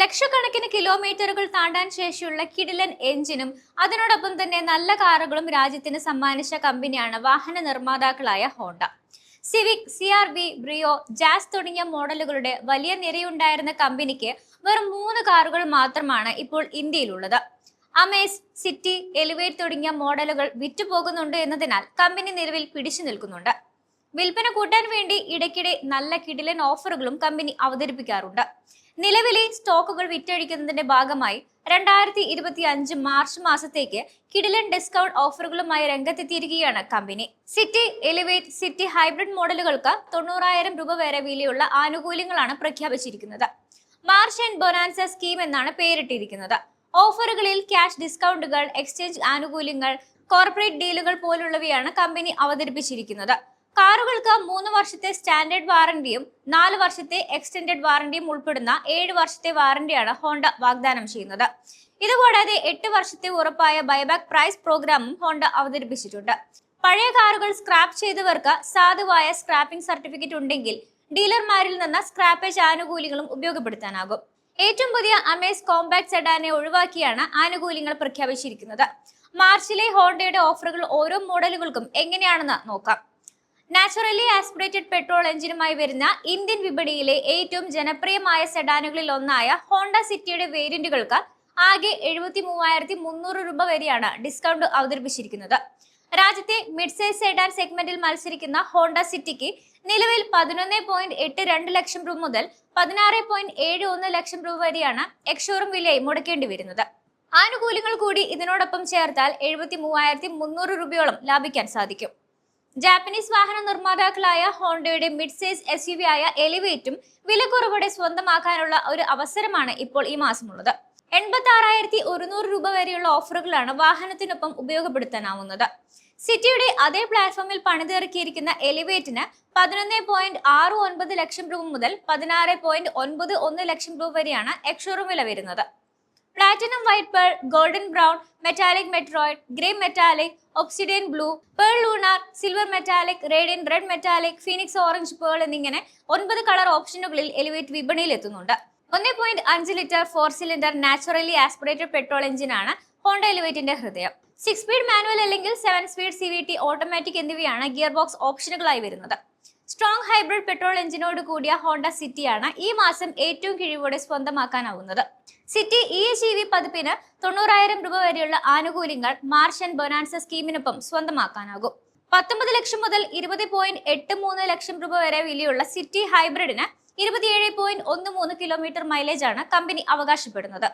ലക്ഷക്കണക്കിന് കിലോമീറ്ററുകൾ താണ്ടാൻ ശേഷിയുള്ള കിടിലൻ എഞ്ചിനും അതിനോടൊപ്പം തന്നെ നല്ല കാറുകളും രാജ്യത്തിന് സമ്മാനിച്ച കമ്പനിയാണ് വാഹന നിർമ്മാതാക്കളായ Honda. Civic C R V Brio Jazz തുടങ്ങിയ മോഡലുകളുടെ വലിയ നിരയുണ്ടായിരുന്ന കമ്പനിക്ക് വെറും മൂന്ന് കാറുകൾ മാത്രമാണ് ഇപ്പോൾ ഇന്ത്യയിലുള്ളത്. അമേസ് സിറ്റി എലിവേറ്റ് തുടങ്ങിയ മോഡലുകൾ വിറ്റുപോകുന്നുണ്ട് എന്നതിനാൽ കമ്പനി നിലവിൽ പിടിച്ചു നിൽക്കുന്നുണ്ട്. വിൽപ്പന കൂട്ടാൻ വേണ്ടി ഇടയ്ക്കിടെ നല്ല കിടിലൻ ഓഫറുകളും കമ്പനി അവതരിപ്പിക്കാറുണ്ട്. നിലവിലെ സ്റ്റോക്കുകൾ വിറ്റഴിക്കുന്നതിന്റെ ഭാഗമായി രണ്ടായിരത്തി ഇരുപത്തി അഞ്ച് മാർച്ച് മാസത്തേക്ക് കിടിലൻ ഡിസ്കൗണ്ട് ഓഫറുകളുമായി രംഗത്തെത്തിയിരിക്കുകയാണ് company. City Elevate City hybrid മോഡലുകൾക്ക് തൊണ്ണൂറായിരം രൂപ വരെ വിലയുള്ള ആനുകൂല്യങ്ങളാണ് പ്രഖ്യാപിച്ചിരിക്കുന്നത്. മാർച്ച് ആൻഡ് ബൊനാൻസ സ്കീം എന്നാണ് പേരിട്ടിരിക്കുന്നത്. ഓഫറുകളിൽ ക്യാഷ് ഡിസ്കൗണ്ടുകൾ എക്സ്ചേഞ്ച് ആനുകൂല്യങ്ങൾ കോർപ്പറേറ്റ് ഡീലുകൾ പോലുള്ളവയാണ് കമ്പനി അവതരിപ്പിച്ചിരിക്കുന്നത്. കാറുകൾക്ക് മൂന്ന് വർഷത്തെ സ്റ്റാൻഡേർഡ് വാറന്റിയും നാല് വർഷത്തെ എക്സ്റ്റൻഡഡ് വാറന്റിയും ഉൾപ്പെടുന്ന ഏഴ് വർഷത്തെ വാറന്റിയാണ് ഹോണ്ട വാഗ്ദാനം ചെയ്യുന്നത്. ഇതുകൂടാതെ എട്ട് വർഷത്തെ ഉറപ്പായ ബൈബാക്ക് പ്രൈസ് പ്രോഗ്രാമും ഹോണ്ട അവതരിപ്പിച്ചിട്ടുണ്ട്. പഴയ കാറുകൾ സ്ക്രാപ്പ് ചെയ്തവർക്ക് സാധുവായ സ്ക്രാപ്പിംഗ് സർട്ടിഫിക്കറ്റ് ഉണ്ടെങ്കിൽ ഡീലർമാരിൽ നിന്ന് സ്ക്രാപ്പേജ് ആനുകൂല്യങ്ങളും ഉപയോഗപ്പെടുത്താനാകും. ഏറ്റവും പുതിയ അമേസ് കോമ്പാക്ട് സെഡാനെ ഒഴിവാക്കിയാണ് ആനുകൂല്യങ്ങൾ പ്രഖ്യാപിച്ചിരിക്കുന്നത്. മാർച്ചിലെ ഹോണ്ടയുടെ ഓഫറുകൾ ഓരോ മോഡലുകൾക്കും എങ്ങനെയാണെന്ന് നോക്കാം. നാച്ചുറലി ആസ്പിറേറ്റഡ് പെട്രോൾ എഞ്ചിനുമായി വരുന്ന ഇന്ത്യൻ വിപണിയിലെ ഏറ്റവും ജനപ്രിയമായ സെഡാനുകളിൽ ഒന്നായ ഹോണ്ട സിറ്റിയുടെ വേരിയന്റുകൾക്ക് ആകെ എഴുപത്തി മൂവായിരത്തി മുന്നൂറ് രൂപ വരെയാണ് ഡിസ്കൗണ്ട് അവതരിപ്പിച്ചിരിക്കുന്നത്. രാജ്യത്തെ മിഡ് സൈസ് സെഡാൻ സെഗ്മെന്റിൽ മത്സരിക്കുന്ന ഹോണ്ട സിറ്റിക്ക് നിലവിൽ പതിനൊന്ന് പോയിന്റ് എട്ട് രണ്ട് ലക്ഷം രൂപ മുതൽ പതിനാറ് പോയിന്റ് ഏഴ് ഒന്ന് ലക്ഷം രൂപ വരെയാണ് എക്സ്ഷോറും വിലയായി മുടക്കേണ്ടി വരുന്നത്. ആനുകൂല്യങ്ങൾ കൂടി ഇതിനോടൊപ്പം ചേർത്താൽ എഴുപത്തി മൂവായിരത്തി മുന്നൂറ് രൂപയോളം ലാഭിക്കാൻ സാധിക്കും. ജാപ്പനീസ് വാഹന നിർമ്മാതാക്കളായ ഹോണ്ടയുടെ mid size S U V ആയ എലിവേറ്റും വിലക്കുറവോടെ സ്വന്തമാക്കാനുള്ള ഒരു അവസരമാണ് ഇപ്പോൾ ഈ മാസമുള്ളത്. എൺപത്തി ആറായിരത്തി ഒരുന്നൂറ് രൂപ വരെയുള്ള ഓഫറുകളാണ് വാഹനത്തിനൊപ്പം ഉപയോഗപ്പെടുത്താനാവുന്നത്. സിറ്റിയുടെ അതേ പ്ലാറ്റ്ഫോമിൽ പണിതിറക്കിയിരിക്കുന്ന എലിവേറ്റിന് പതിനൊന്ന് പോയിന്റ് ആറ് ഒൻപത് ലക്ഷം രൂപ മുതൽ പതിനാറ് പോയിന്റ് ഒൻപത് ഒന്ന് ലക്ഷം രൂപ വരെയാണ് എക്ഷോറും വില വരുന്നത്. Platinum white pearl golden brown metallic meteoroid grey metallic obsidian blue pearl lunar silver metallic radiant red metallic phoenix orange pearl എന്നിങ്ങനെ ഒൻപത് കളർ ഓപ്ഷനുകളിൽ എലിവേറ്റ് വിപണിയിൽ എത്തുന്നുണ്ട്. ഒന്നേ പോയിന്റ് അഞ്ച് litre four cylinder naturally aspirated petrol എഞ്ചിനാണ് Honda എലിവേറ്റിന്റെ ഹൃദയം. Six speed manual അല്ലെങ്കിൽ seven speed C V T automatic എന്നിവയാണ് ഗിയർ ബോക്സ് ഓപ്ഷനുകളായി വരുന്നത്. സ്ട്രോങ് ഹൈബ്രിഡ് പെട്രോൾ എഞ്ചിനോട് കൂടിയ ഹോണ്ട സിറ്റിയാണ് ഈ മാസം ഏറ്റവും കിഴിവോടെ സ്വന്തമാക്കാനാവുന്നത്. സിറ്റി ഇ ജി വി പതിപ്പിന് തൊണ്ണൂറായിരം രൂപ വരെയുള്ള ആനുകൂല്യങ്ങൾ മാർഷൻ ബൊനാൻസ സ്കീമിനൊപ്പം സ്വന്തമാക്കാനാകും. പത്തൊമ്പത് ലക്ഷം മുതൽ ഇരുപത് പോയിന്റ് എട്ട് മൂന്ന് ലക്ഷം രൂപ വരെ വിലയുള്ള സിറ്റി ഹൈബ്രിഡിന് ഇരുപത്തിയേഴ് പോയിന്റ് ഒന്ന് മൂന്ന് കിലോമീറ്റർ മൈലേജാണ് കമ്പനി അവകാശപ്പെടുന്നത്.